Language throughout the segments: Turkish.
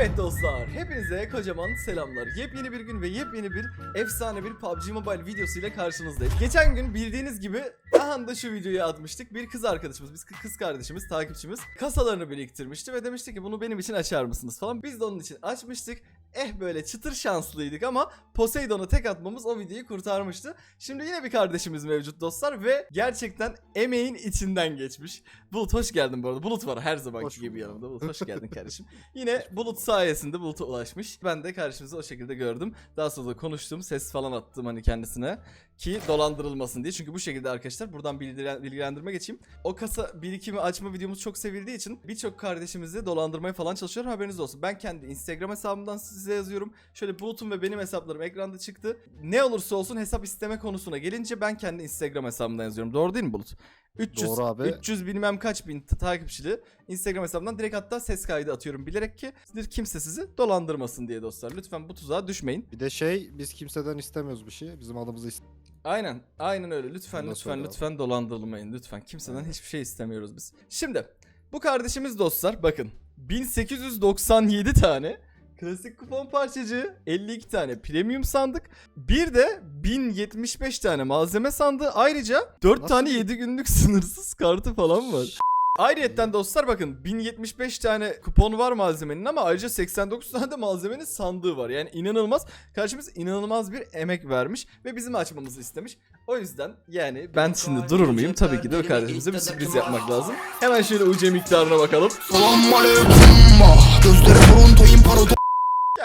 Evet dostlar, hepinize kocaman selamlar. Yepyeni bir gün ve yepyeni bir efsane bir PUBG Mobile videosuyla karşınızdayız. Geçen gün bildiğiniz gibi aha da şu videoyu atmıştık. Bir kız arkadaşımız, biz kız kardeşimiz, takipçimiz kasalarını biriktirmişti ve demişti ki bunu benim için açar mısınız falan. Biz de onun için açmıştık. Eh böyle çıtır şanslıydık ama Poseidon'a tek atmamız o videoyu kurtarmıştı. Şimdi yine bir kardeşimiz mevcut dostlar ve gerçekten emeğin içinden geçmiş. Bulut hoş geldin bu arada. Bulut var her zamanki Hoş gibi yanımda. Bulut hoş geldin kardeşim. Yine Bulut sayesinde Bulut'a ulaşmış. Ben de kardeşimizi o şekilde gördüm. Daha sonra da konuştum. Ses falan attım hani kendisine. Ki dolandırılmasın diye. Çünkü bu şekilde arkadaşlar buradan bilgilendirme geçeyim. O kasa birikimi açma videomuz çok sevildiği için birçok kardeşimizi dolandırmaya falan çalışıyor. Haberiniz olsun. Ben kendi Instagram hesabımdan size yazıyorum. Şöyle Bulut'un ve benim hesaplarım ekranda çıktı. Ne olursa olsun hesap isteme konusuna gelince ben kendi Instagram hesabımdan yazıyorum. Doğru değil mi Bulut? 300, Doğru abi. 300 bilmem kaç bin takipçili Instagram hesabından direkt hatta ses kaydı atıyorum bilerek ki kimse sizi dolandırmasın diye dostlar. Lütfen bu tuzağa düşmeyin. Bir de şey biz kimseden istemiyoruz bir şey. Bizim adımızı ist- Aynen, aynen öyle. Lütfen Ondan lütfen sonra lütfen dolandırılmayın lütfen. Kimseden Aynen. hiçbir şey istemiyoruz biz. Şimdi bu kardeşimiz dostlar bakın 1897 tane klasik kupon parçacığı, 52 tane premium sandık, bir de 1075 tane malzeme sandığı. Ayrıca 4 Nasıl tane bir- 7 günlük sınırsız kartı falan var. Ayrıyetten dostlar bakın 1075 tane kupon var malzemenin ama ayrıca 89 tane de malzemenin sandığı var. Yani inanılmaz. Karşımız inanılmaz bir emek vermiş ve bizim açmamızı istemiş. O yüzden yani ben şimdi durur muyum? Tabii ki de o kardeşimize bir sürpriz yapmak lazım. Hemen şöyle UC miktarına bakalım.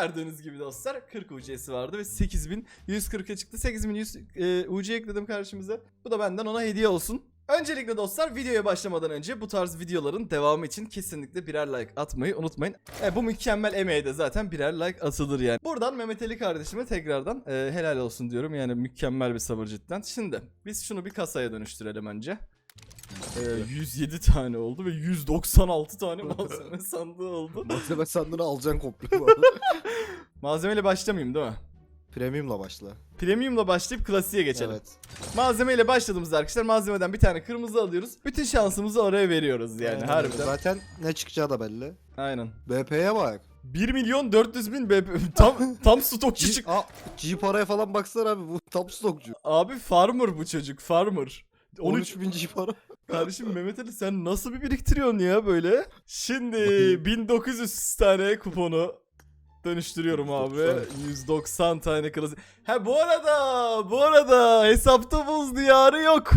Gördüğünüz gibi dostlar 40 UC'si vardı ve 8140'a çıktı. 8100 e, UC ekledim karşımıza. Bu da benden ona hediye olsun. Öncelikle dostlar videoya başlamadan önce bu tarz videoların devamı için kesinlikle birer like atmayı unutmayın. E, bu mükemmel emeğe de zaten birer like atılır yani. Buradan Mehmet Ali kardeşime tekrardan e, helal olsun diyorum. Yani mükemmel bir sabır cidden. Şimdi biz şunu bir kasaya dönüştürelim önce. E, 107 tane oldu ve 196 tane malzeme sandığı oldu. Malzeme sandığını alacaksın komple bu arada. Malzemeyle başlamayayım değil mi? Premium'la başla. Premium'la başlayıp klasiğe geçelim. Evet. Malzemeyle başladığımızda arkadaşlar malzemeden bir tane kırmızı alıyoruz. Bütün şansımızı oraya veriyoruz yani Aynen harbiden. Zaten ne çıkacağı da belli. Aynen. BP'ye bak. 1 milyon 400 bin BP tam tam stokçu G, çık. Aa, G paraya falan baksana abi bu tam stokçu. Abi farmer bu çocuk farmer. 13 13 bin para. kardeşim Mehmet Ali sen nasıl bir biriktiriyorsun ya böyle? Şimdi Bakayım. 1900 tane kuponu dönüştürüyorum abi. 190. 190 tane klasik. Ha bu arada bu arada hesapta buz diyarı yok.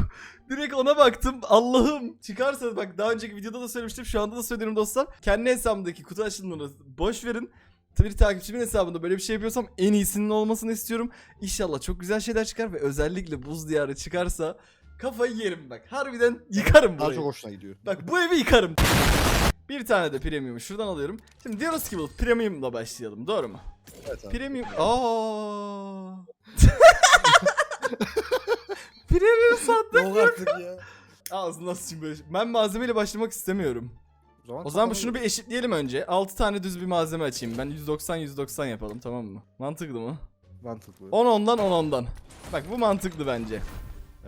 Direkt ona baktım. Allah'ım. Çıkarsa bak daha önceki videoda da söylemiştim. Şu anda da söylüyorum dostlar. Kendi hesabımdaki kutu açılımını boş verin. Twitter takipçimin hesabında böyle bir şey yapıyorsam en iyisinin olmasını istiyorum. İnşallah çok güzel şeyler çıkar ve özellikle buz diyarı çıkarsa kafayı yerim bak. Harbiden yıkarım Daha burayı. çok hoşuna gidiyor. Bak bu evi yıkarım. Bir tane de premium'u şuradan alıyorum. Şimdi diyoruz ki bu premium'la başlayalım. Doğru mu? Evet abi. Premium... Aa. premium sandık. Yok artık ya. Ağzına sıçayım böyle. Ben malzemeyle başlamak istemiyorum. O zaman, zaman şunu bir eşitleyelim önce. 6 tane düz bir malzeme açayım. Ben 190 190 yapalım tamam mı? Mantıklı mı? Mantıklı. 10 ondan 10 ondan. Bak bu mantıklı bence.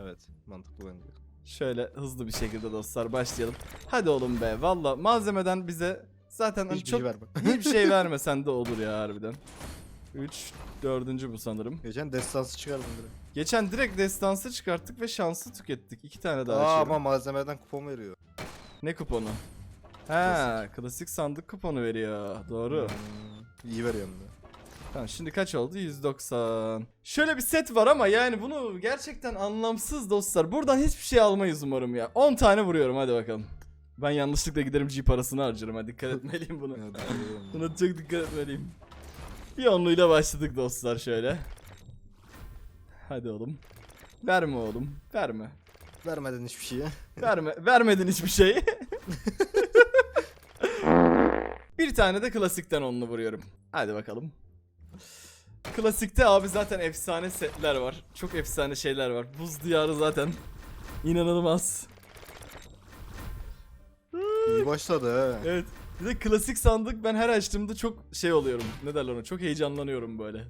Evet mantıklı bence. Şöyle hızlı bir şekilde dostlar başlayalım. Hadi oğlum be. Valla malzemeden bize zaten hani Hiçbir çok şey verme. hiçbir şey vermesen de olur ya harbiden. 3 dördüncü bu sanırım. Geçen destansı çıkardım direkt. Geçen direkt destansı çıkarttık ve şansı tükettik. İki tane daha Aa, açıyorum. ama malzemeden kupon veriyor. Ne kuponu? Ha, klasik sandık kuponu veriyor. Doğru. Hmm, iyi veriyor hem de. Tamam şimdi kaç oldu? 190. Şöyle bir set var ama yani bunu gerçekten anlamsız dostlar. Buradan hiçbir şey almayız umarım ya. 10 tane vuruyorum hadi bakalım. Ben yanlışlıkla giderim G parasını harcarım. Ha, dikkat etmeliyim buna. Buna çok dikkat etmeliyim. Bir onluyla başladık dostlar şöyle. Hadi oğlum. Verme oğlum. Verme. Vermeden hiçbir şeye. Verme. Vermedin hiçbir şey. bir tane de klasikten onlu vuruyorum. Hadi bakalım. Klasikte abi zaten efsane setler var. Çok efsane şeyler var. Buz diyarı zaten inanılmaz. İyi başladı he. Evet. Bir de klasik sandık ben her açtığımda çok şey oluyorum. Ne derler ona? Çok heyecanlanıyorum böyle.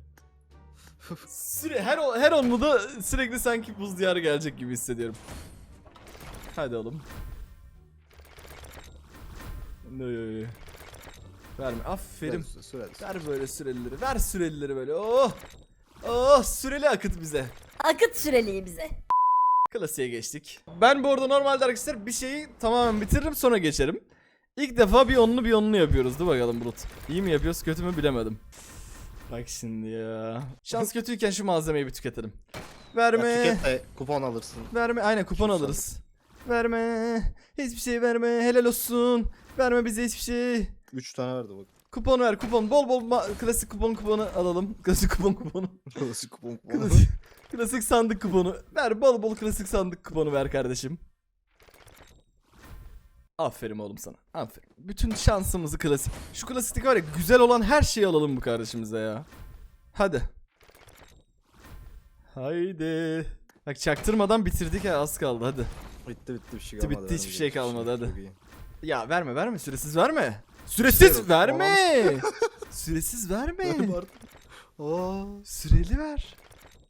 Süre her her onlu da sürekli sanki buz diyarı gelecek gibi hissediyorum. Hadi oğlum. Ne- Verme. Aferin. Ver. Ver böyle sürelileri. Ver sürelileri böyle. Oh. Oh süreli akıt bize. Akıt süreliği bize. Klasiğe geçtik. Ben bu arada normalde arkadaşlar bir şeyi tamamen bitiririm sonra geçerim. İlk defa bir onlu bir onlu yapıyoruz. Dur bakalım Bulut. İyi mi yapıyoruz kötü mü bilemedim. Bak şimdi ya. Şans kötüyken şu malzemeyi bir tüketelim. Verme. Ya tüket de kupon alırsın. Verme. Aynen kupon Şu alırız. Verme. Hiçbir şey verme. Helal olsun. Verme bize hiçbir şey. 3 tane verdi bak. Kupon ver kupon. Bol bol klasik kupon kuponu alalım. Klasik kupon kuponu. Klasik kupon kupon. Klasik, klasik sandık kuponu. Ver bol bol klasik sandık kuponu ver kardeşim. Aferin oğlum sana. Aferin. Bütün şansımızı klasik. Şu klasiklik var ya güzel olan her şeyi alalım bu kardeşimize ya. Hadi. Haydi. Bak çaktırmadan bitirdik ya az kaldı hadi. Bitti bitti bir şey Bitti, kalmadı. bitti, hiçbir şey vermeyecek kalmadı, hadi. Ya verme verme süresiz verme. Süresiz verme. Süresiz verme. Artık. Aa, Süreli ver.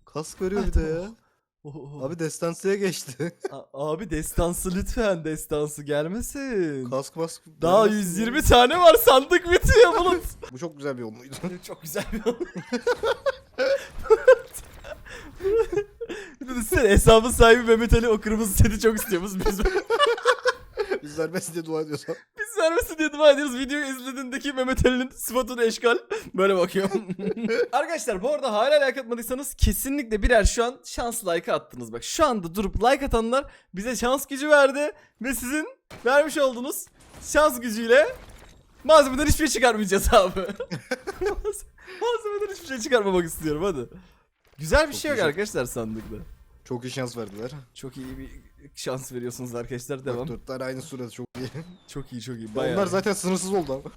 kask veriyor bir de ya. Oo. Abi destansıya geçti. A- abi destansı lütfen destansı gelmesin. kask mask. Daha vermesin 120 ya. tane var sandık bitiyor Bulut. Bu çok güzel bir yoluydu. Çok güzel bir yol. Bir de düşünsene hesabın sahibi Mehmet Ali o kırmızı seti çok istiyormuş biz. Biz vermesin diye dua ediyorsan. Biz vermesin diye dua ediyoruz. Videoyu izlediğindeki Mehmet Ali'nin sıfatını eşkal. Böyle bakıyorum. Arkadaşlar bu arada hala like atmadıysanız kesinlikle birer şu an şans like attınız. Bak şu anda durup like atanlar bize şans gücü verdi. Ve sizin vermiş olduğunuz şans gücüyle malzemeden hiçbir şey çıkarmayacağız abi. malzemeden hiçbir şey çıkarmamak istiyorum hadi. Güzel bir Çok şey yok güzel. arkadaşlar sandıkta. Çok iyi şans verdiler. Çok iyi bir şans veriyorsunuz arkadaşlar. Devam. 4 tane aynı sürede çok iyi. Çok iyi çok iyi. Bayağı. Onlar zaten sınırsız oldu ama.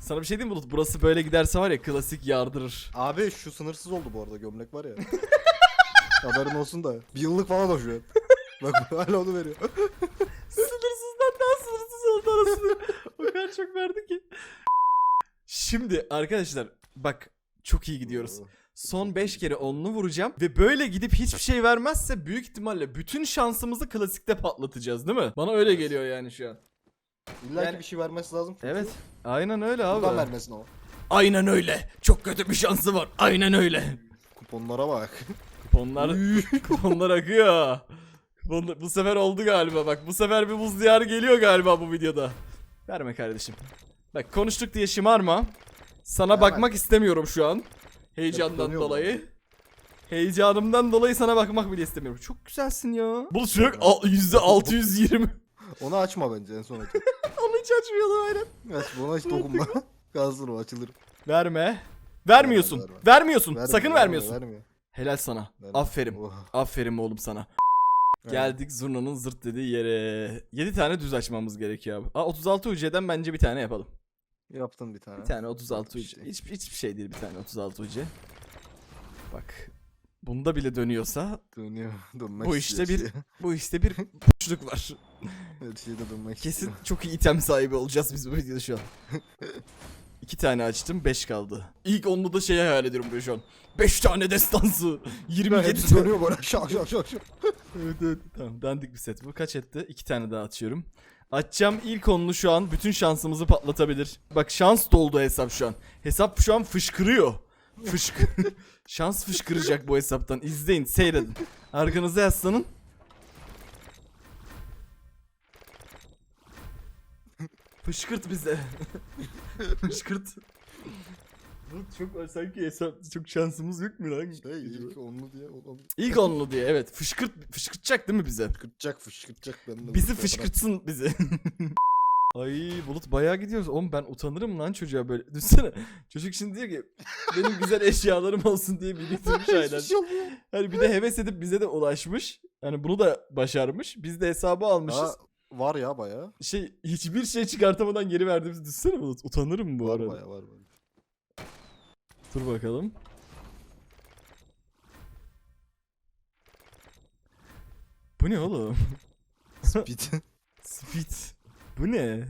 Sana bir şey diyeyim mi Bulut? Burası böyle giderse var ya klasik yardırır. Abi şu sınırsız oldu bu arada gömlek var ya. Haberin olsun da. Bir yıllık falan o şu an. Bak hala onu veriyor. Sınırsızdan daha sınırsız oldu arasını. o kadar çok verdi ki. Şimdi arkadaşlar bak çok iyi gidiyoruz. Son 5 kere onlu vuracağım ve böyle gidip hiçbir şey vermezse büyük ihtimalle bütün şansımızı klasikte patlatacağız değil mi? Bana öyle geliyor yani şu an. İlla Yani- ki bir şey vermesi lazım. çünkü. Evet. Aynen öyle Buradan abi. vermesin o. Aynen öyle. Çok kötü bir şansı var. Aynen öyle. Kuponlara bak. Kuponlar, kuponlar akıyor. Kuponlar- bu sefer oldu galiba bak. Bu sefer bir buz diyarı geliyor galiba bu videoda. Verme kardeşim. Bak konuştuk diye şımarma. Sana Vermem. bakmak istemiyorum şu an. Heyecandan dolayı. Heyecanımdan dolayı sana bakmak bile istemiyorum. Çok güzelsin ya. Bu sürekli al- %620. Onu açma bence en son aç. Onu hiç açmayalım aynen. Aç buna hiç dokunma. Kalsın o açılır. Verme. Vermiyorsun. Verme, verme. Vermiyorsun. Vermiyor, Sakın vermiyor, vermiyorsun. Vermiyor. Helal sana. vermiyor. Aferin. Oh. Aferin oğlum sana. Geldik zurnanın zırt dediği yere. 7 tane düz açmamız gerekiyor abi. Aa 36 UC'den bence bir tane yapalım. Yaptın bir tane. Bir tane 36 Bir UC. şey. Hiç, hiçbir şey değil bir tane 36 UC. Bak. Bunda bile dönüyorsa Dönüyor. Dönmek Bu işte bir- şeye. bu işte bir boşluk var. Her şeyde dönmek Kesin istiyor. çok iyi item sahibi olacağız biz bu videoda şu an. İki tane açtım 5 kaldı. İlk onlu da şeyi hayal ediyorum böyle şu an. 5 tane destansı. 27 Hepsi tane. dönüyor böyle şak şak şak şak. Evet evet tamam dandik bir set bu. Kaç etti? İki tane daha açıyorum. Açacağım ilk onlu şu an bütün şansımızı patlatabilir. Bak şans doldu hesap şu an. Hesap şu an fışkırıyor. Fışk şans fışkıracak bu hesaptan. İzleyin, seyredin. Arkanıza yaslanın. Fışkırt bize. Fışkırt. Bu çok sanki hesap çok şansımız yok mu lan? Şey ilk onlu diye. Onu İlk onlu diye evet. Fışkırt fışkırtacak değil mi bize? fışkırtacak fışkırtacak. Ben de Bizi fışkırtsın bizi. Ay Bulut bayağı gidiyoruz. Oğlum ben utanırım lan çocuğa böyle. Düşünsene. Çocuk şimdi diyor ki benim güzel eşyalarım olsun diye biriktirmiş Hiçbir aynen. şey. Hani bir de heves edip bize de ulaşmış. Hani bunu da başarmış. Biz de hesabı almışız. Daha var ya baya. Şey hiçbir şey çıkartamadan geri verdiğimizi düşünsene Bulut. Utanırım bu Var arada. baya var baya. Dur bakalım. Bu ne oğlum? Speed. Speed. Bu ne?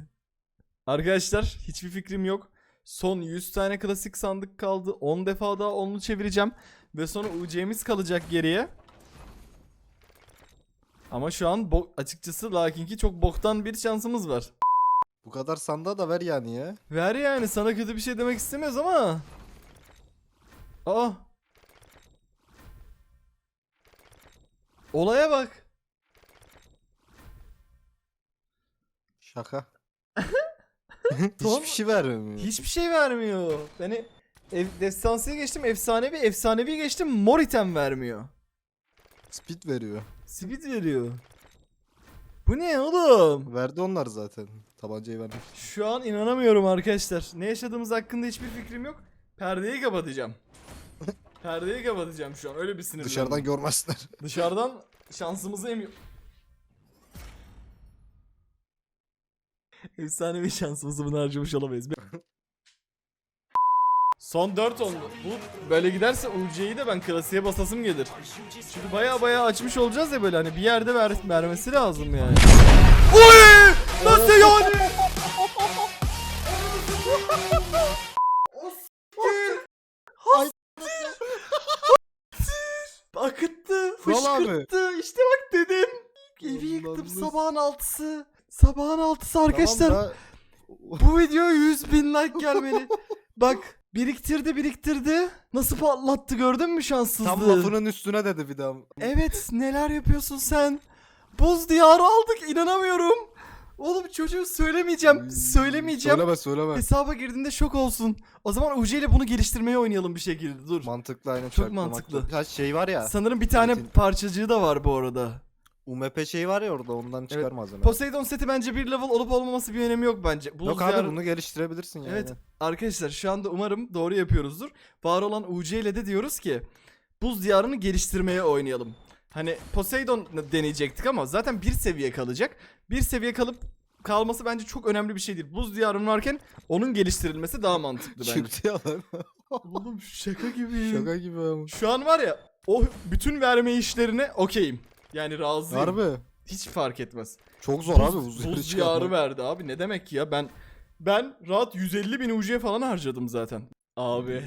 Arkadaşlar hiçbir fikrim yok. Son 100 tane klasik sandık kaldı. 10 defa daha onlu çevireceğim. Ve sonra UC'miz kalacak geriye. Ama şu an açıkçası lakin ki çok boktan bir şansımız var. Bu kadar sandığa da ver yani ya. Ver yani sana kötü bir şey demek istemiyoruz ama. Aa. Olaya bak. Şaka. Hiçbir şey vermiyor. Hiçbir şey vermiyor. Yani ev, destansıya geçtim efsanevi efsanevi geçtim mor item vermiyor. Speed veriyor. Speed veriyor. Bu ne oğlum? Verdi onlar zaten. Tabancayı vermiş. Şu an inanamıyorum arkadaşlar. Ne yaşadığımız hakkında hiçbir fikrim yok. Perdeyi kapatacağım. Perdeyi kapatacağım şu an. Öyle bir sinirlendim. Dışarıdan görmezler. Dışarıdan şansımızı emiyor. Efsanevi şansımızı bunu harcamış olamayız. Son 4 oldu. Bu böyle giderse UC'yi de ben klasiğe basasım gelir. Çünkü baya baya açmış olacağız ya böyle hani bir yerde ver, vermesi lazım yani. Oy! Nasıl yani? Akıttı, Kral fışkırttı. İşte bak dedim. Evi yıktım sabahın altısı. Sabahın altısı arkadaşlar. Tamam da- Bu video 100 bin like gelmeli. Bak biriktirdi biriktirdi. Nasıl patlattı gördün mü şanssızlığı? Tam lafının üstüne dedi bir daha. Evet neler yapıyorsun sen? Buz diyarı aldık inanamıyorum. Oğlum çocuğu söylemeyeceğim. Söylemeyeceğim. Söyleme söyleme. Hesaba girdiğinde şok olsun. O zaman UC ile bunu geliştirmeye oynayalım bir şekilde. Dur. Mantıklı aynen. Çok mantıklı. Ha şey var ya. Sanırım bir tane Metin. parçacığı da var bu arada. UMP şey var ya orada ondan çıkar Evet. malzeme. Poseidon seti bence bir level olup olmaması bir önemi yok bence. Buz Yok diyarı- abi bunu geliştirebilirsin yani. Evet arkadaşlar şu anda umarım doğru yapıyoruzdur. Var olan UC ile de diyoruz ki buz diyarını geliştirmeye oynayalım. Hani Poseidon deneyecektik ama zaten bir seviye kalacak. Bir seviye kalıp kalması bence çok önemli bir şey değil. Buz diyarının varken onun geliştirilmesi daha mantıklı bence. Çıktı ya lan. Oğlum şaka gibi. Şaka gibi ama. Şu an var ya o bütün verme işlerine okeyim. Yani razıyım. Harbi. Hiç fark etmez. Çok zor Buz, abi buz, buz diyarı verdi abi. Ne demek ya? Ben ben rahat 150 bin UC falan harcadım zaten. Abi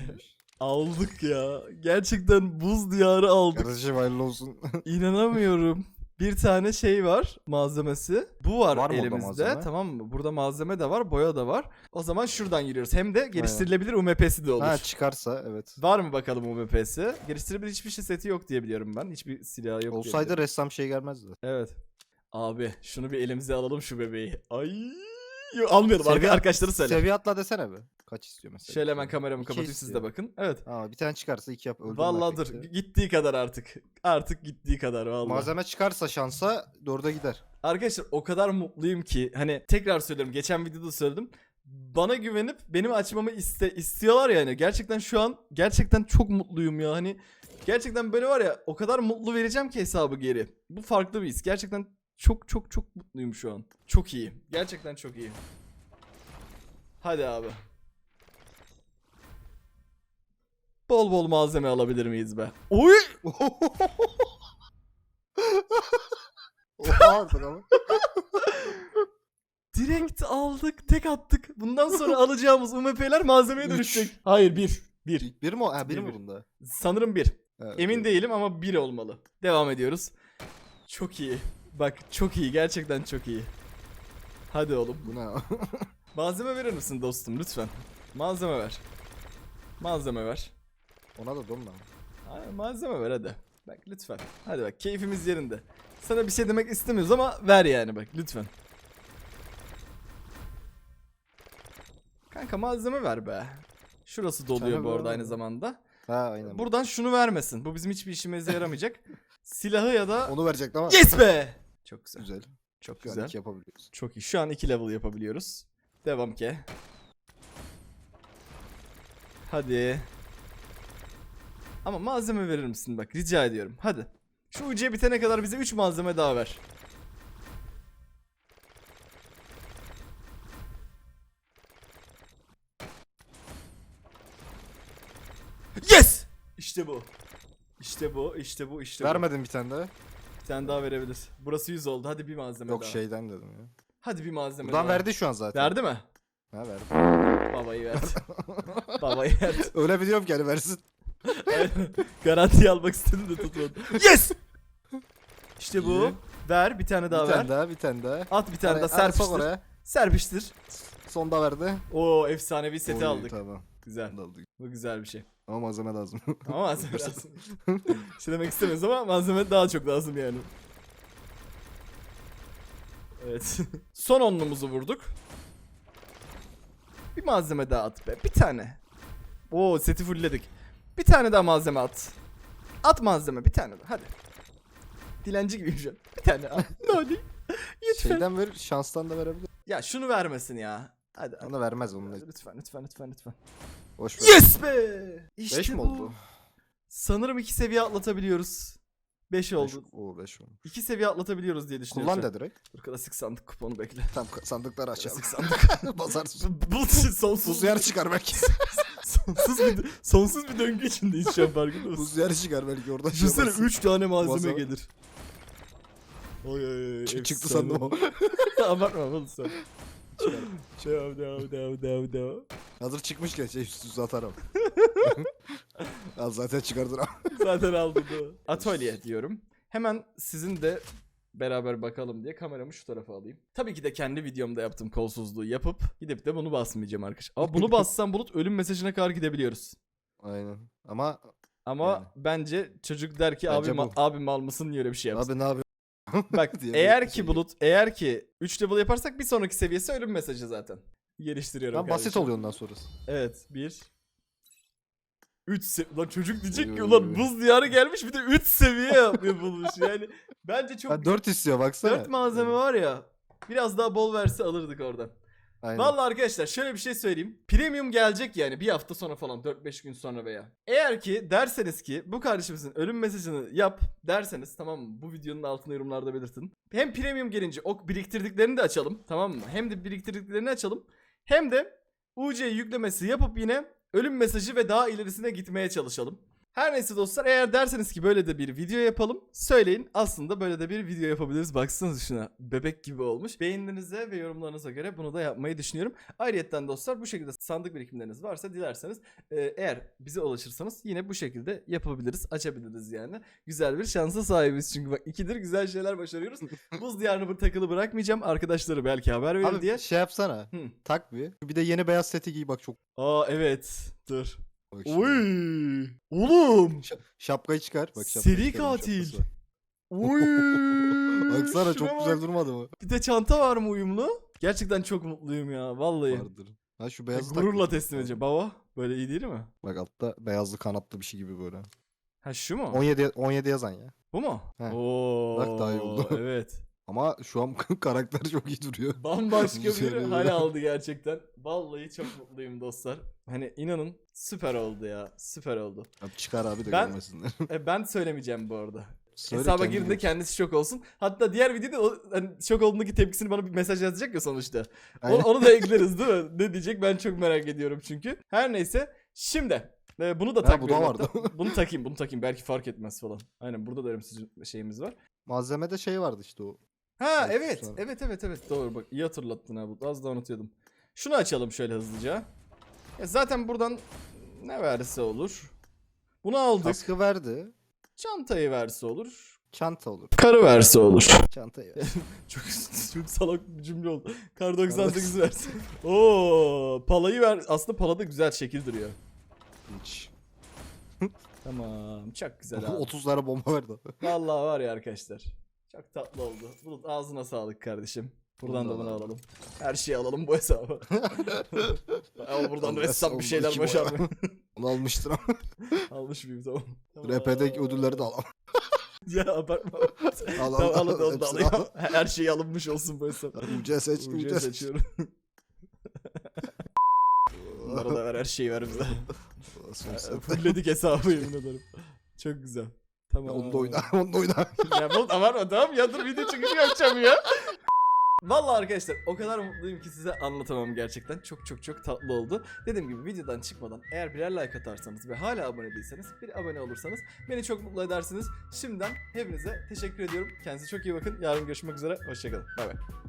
aldık ya. Gerçekten buz diyarı aldık. Kardeşim hayırlı olsun. İnanamıyorum. Bir tane şey var malzemesi. Bu var, Var elimizde. Tamam mı? Burada malzeme de var, boya da var. O zaman şuradan giriyoruz. Hem de geliştirilebilir UMP'si de olur. ha çıkarsa evet. Var mı bakalım UMP'si? Geliştirilebilir hiçbir şey seti yok diye biliyorum ben. Hiçbir silah yok Olsaydı ressam şey gelmezdi. Evet. Abi şunu bir elimize alalım şu bebeği. Ay. Yok, almayalım. Seviye- arkadaşları söyle. Seviye atla desene be. Kaç istiyor mesela? Şöyle hemen kameramı İki kapatayım siz de bakın. Evet. Aa, bir tane çıkarsa iki yap. öldürme Vallahi dur. efekti. Gittiği kadar artık. Artık gittiği kadar vallahi. Malzeme çıkarsa şansa dörde gider. Arkadaşlar o kadar mutluyum ki hani tekrar söylüyorum. Geçen videoda söyledim. Bana güvenip benim açmamı iste istiyorlar yani. Gerçekten şu an gerçekten çok mutluyum ya. Hani gerçekten böyle var ya o kadar mutlu vereceğim ki hesabı geri. Bu farklı bir his. Gerçekten çok çok çok mutluyum şu an. Çok iyi. Gerçekten çok iyi. Hadi abi. Bol bol malzeme alabilir miyiz be? Oy! Oha artık ama. Direkt aldık, tek attık. Bundan sonra alacağımız UMP'ler malzemeye dönüşecek. Hayır bir. Bir. Bir mi o? Ha bir Bir, mi bir. bunda? Sanırım bir. Evet, Emin evet. değilim ama bir olmalı. Devam ediyoruz. Çok iyi. Bak çok iyi. Gerçekten çok iyi. Hadi oğlum. Bu ne? Malzeme verir misin dostum lütfen? Malzeme ver. Malzeme ver. Ona da donma. Ay, malzeme ver hadi. Bak lütfen. Hadi bak keyfimiz yerinde. Sana bir şey demek istemiyoruz ama ver yani bak lütfen. Kanka malzeme ver be. Şurası doluyor Sana bu arada aynı zamanda. Ha aynen. Buradan şunu vermesin. Bu bizim hiçbir işimize yaramayacak. Silahı ya da... Onu verecekti ama. Yes be! Çok güzel. Güzel. Çok güzel. yapabiliyoruz. Çok iyi. Şu an iki level yapabiliyoruz. Devam ki. Hadi. Ama malzeme verir misin bak rica ediyorum. Hadi. Şu UC bitene kadar bize 3 malzeme daha ver. Yes! İşte bu. İşte bu, işte bu, işte bu. Vermedin bir tane daha. Bir tane daha verebilir. Burası 100 oldu. Hadi bir malzeme Yok daha. şeyden dedim ya. Hadi bir malzeme Buradan daha. verdi şu an zaten. Verdi mi? Ha verdi. Babayı verdi. Babayı verdi. Öyle biliyorum ki hani versin. Aynen. Garantiye almak istedim de tutmadı. Yes! İşte bu. İyi. Ver bir tane daha bir ver. tane daha bir tane daha. At bir tane daha hani sok serpiştir. oraya. Serpiştir. Sonda verdi. Oo efsanevi seti Oy, aldık. Tamam. Güzel. Aldık. Bu güzel bir şey. Ama malzeme lazım. Ama malzeme lazım. şey demek istemiyoruz ama malzeme daha çok lazım yani. Evet. Son onlumuzu vurduk. Bir malzeme daha at be. Bir tane. Oo seti fullledik. Bir tane daha malzeme at. At malzeme bir tane daha hadi. Dilenci şu an. Bir tane at. Ne hadi. Lütfen. Şeyden ver, şanstan da verebilir. Ya şunu vermesin ya. Hadi. hadi. Ona vermez onun. Lütfen lütfen lütfen lütfen. Boş ver. Yes be! İşte 5 mi bu. oldu? Sanırım iki seviye atlatabiliyoruz. 5 oldu. Oo 5 oldu. İki seviye atlatabiliyoruz diye düşünüyorum. Kullan da direkt. Dur klasik sandık kuponu bekle. Tam ka- sandıkları açalım. Klasik sandık. Basarsın. Bu bu sonsuz Buz yer çıkar belki. sonsuz bir sonsuz bir döngü içindeyiz şu an farkında mısın? Buz yer çıkar belki orada. şey Düşünsene yaparsın. 3 tane malzeme Baza- gelir. Oy oy oy. Çık- çıktı sandım o. Abartma oğlum sen. Devam devam devam devam devam. Hazır çıkmışken şey üst üste atarım. Al zaten çıkardın ama. Zaten aldı da. Atölye diyorum. Hemen sizin de beraber bakalım diye kameramı şu tarafa alayım. Tabii ki de kendi videomda yaptığım kolsuzluğu yapıp gidip de bunu basmayacağım arkadaş. Ama bunu bassam bulut ölüm mesajına kadar gidebiliyoruz. Aynen. Ama Ama Yani. bence çocuk der ki Bence abi, bu. ma- abi mal mısın niye öyle bir şey yapsın. abi ne yapıyorsun? Bak diye eğer bir ki şey. bulut eğer ki 3 level yaparsak bir sonraki seviyesi ölüm mesajı zaten. Geliştiriyorum Lan basit kardeşim. oluyor ondan sonrası. Evet 1 3 se- Lan çocuk diyecek ki ulan buz diyarı gelmiş bir de 3 seviye yap- yapılmış yani. Bence çok Ha 4 istiyor baksana. 4 malzeme var ya. Biraz daha bol verse alırdık oradan. Aynen. Vallahi arkadaşlar şöyle bir şey söyleyeyim. Premium gelecek yani bir hafta sonra falan 4-5 gün sonra veya. Eğer ki derseniz ki bu kardeşimizin ölüm mesajını yap derseniz tamam mı? Bu videonun altına yorumlarda belirtin. Hem premium gelince o biriktirdiklerini de açalım tamam mı? Hem de biriktirdiklerini açalım. Hem de UC yüklemesi yapıp yine ölüm mesajı ve daha ilerisine gitmeye çalışalım. Her neyse dostlar eğer derseniz ki böyle de bir video yapalım söyleyin. Aslında böyle de bir video yapabiliriz. Baksanıza şuna bebek gibi olmuş. Beğenilerinize ve yorumlarınıza göre bunu da yapmayı düşünüyorum. Ayrıyetten dostlar bu şekilde sandık birikimleriniz varsa dilerseniz e, eğer bize ulaşırsanız yine bu şekilde yapabiliriz. Açabiliriz yani. Güzel bir şansa sahibiz çünkü bak ikidir güzel şeyler başarıyoruz. Buz diyarını takılı bırakmayacağım. Arkadaşları belki haber verir Abi diye. şey yapsana. Hı. Tak bir. Bir de yeni beyaz seti giy bak çok. Aa evet. Dur. Bak şimdi. Oy! Oğlum! Ş- şapkayı çıkar. Bak şapkayı Seri katil. şapkası. Oy! Baksana Şuna çok bak. güzel durmadı mı? Bir de çanta var mı uyumlu? Gerçekten çok mutluyum ya vallahi. Vardır. Ha şu beyazı Gururla teslim edeceğim. Baba böyle iyi değil mi? Bak altta beyazlı kanatlı bir şey gibi böyle. Ha şu mu? 17 17 yazan ya. Bu mu? He. Oo. Bak daha iyi oldu. Evet. Ama şu an karakter çok iyi duruyor. Bambaşka bir hal aldı gerçekten. Vallahi çok mutluyum dostlar. Hani inanın süper oldu ya. Süper oldu. Abi çıkar abi de Ben- görmesinler. E, ben söylemeyeceğim bu arada. Söyle Hesaba girdiğinde kendisi şok olsun. Hatta diğer videoda o, hani şok olduğundaki tepkisini bana bir mesaj yazacak ya sonuçta. O- onu da ekleriz değil mi? Ne diyecek ben çok merak ediyorum çünkü. Her neyse. Şimdi e, bunu da Ha, bu takmıyorum da hatta. vardı. bunu takayım bunu takayım belki fark etmez falan. Aynen burada da ölümsüz şeyimiz var. Malzemede şey vardı işte o. Ha Evet, evet sonra. evet evet evet doğru bak iyi hatırlattın abi az da unutuyordum. Şunu açalım şöyle hızlıca. Ya zaten buradan ne verse olur. Bunu aldık. Kaskı verdi. Çantayı verse olur. Çanta olur. Karı verse olur. Çantayı ver. Çok çok salak bir cümle oldu. Kar 98 versin. Oo, palayı ver. Aslında pala da güzel şekil duruyor. Hiç. Tamam, çok güzel abi. 30 tane bomba verdi. Vallahi var ya arkadaşlar. Çok tatlı oldu. Bulut ağzına sağlık kardeşim. Buradan da Bunu da alalım. Her şeyi alalım bu hesaba. Ama buradan Allah ressam bir şeyler başarmıyor. Onu almıştır ama. Almış mıyım tamam. RP'deki ödülleri de alalım. Ya abartma. Al, al, al, da hepsini alayım. al. Her şey alınmış olsun bu hesap. UC seç, UC seç. seçiyorum. Bunlara da ver her şeyi ver bize. Fullledik hesabı yemin ederim. Çok güzel. Tamam. Onu da oyna, onu da oyna. ya bu tamam ya dur video çıkışı yapacağım ya. Vallahi arkadaşlar o kadar mutluyum ki size anlatamam gerçekten. Çok çok çok tatlı oldu. Dediğim gibi videodan çıkmadan eğer birer like atarsanız ve hala abone değilseniz bir abone olursanız beni çok mutlu edersiniz. Şimdiden hepinize teşekkür ediyorum. Kendinize çok iyi bakın. Yarın görüşmek üzere. Hoşçakalın. Bay bay.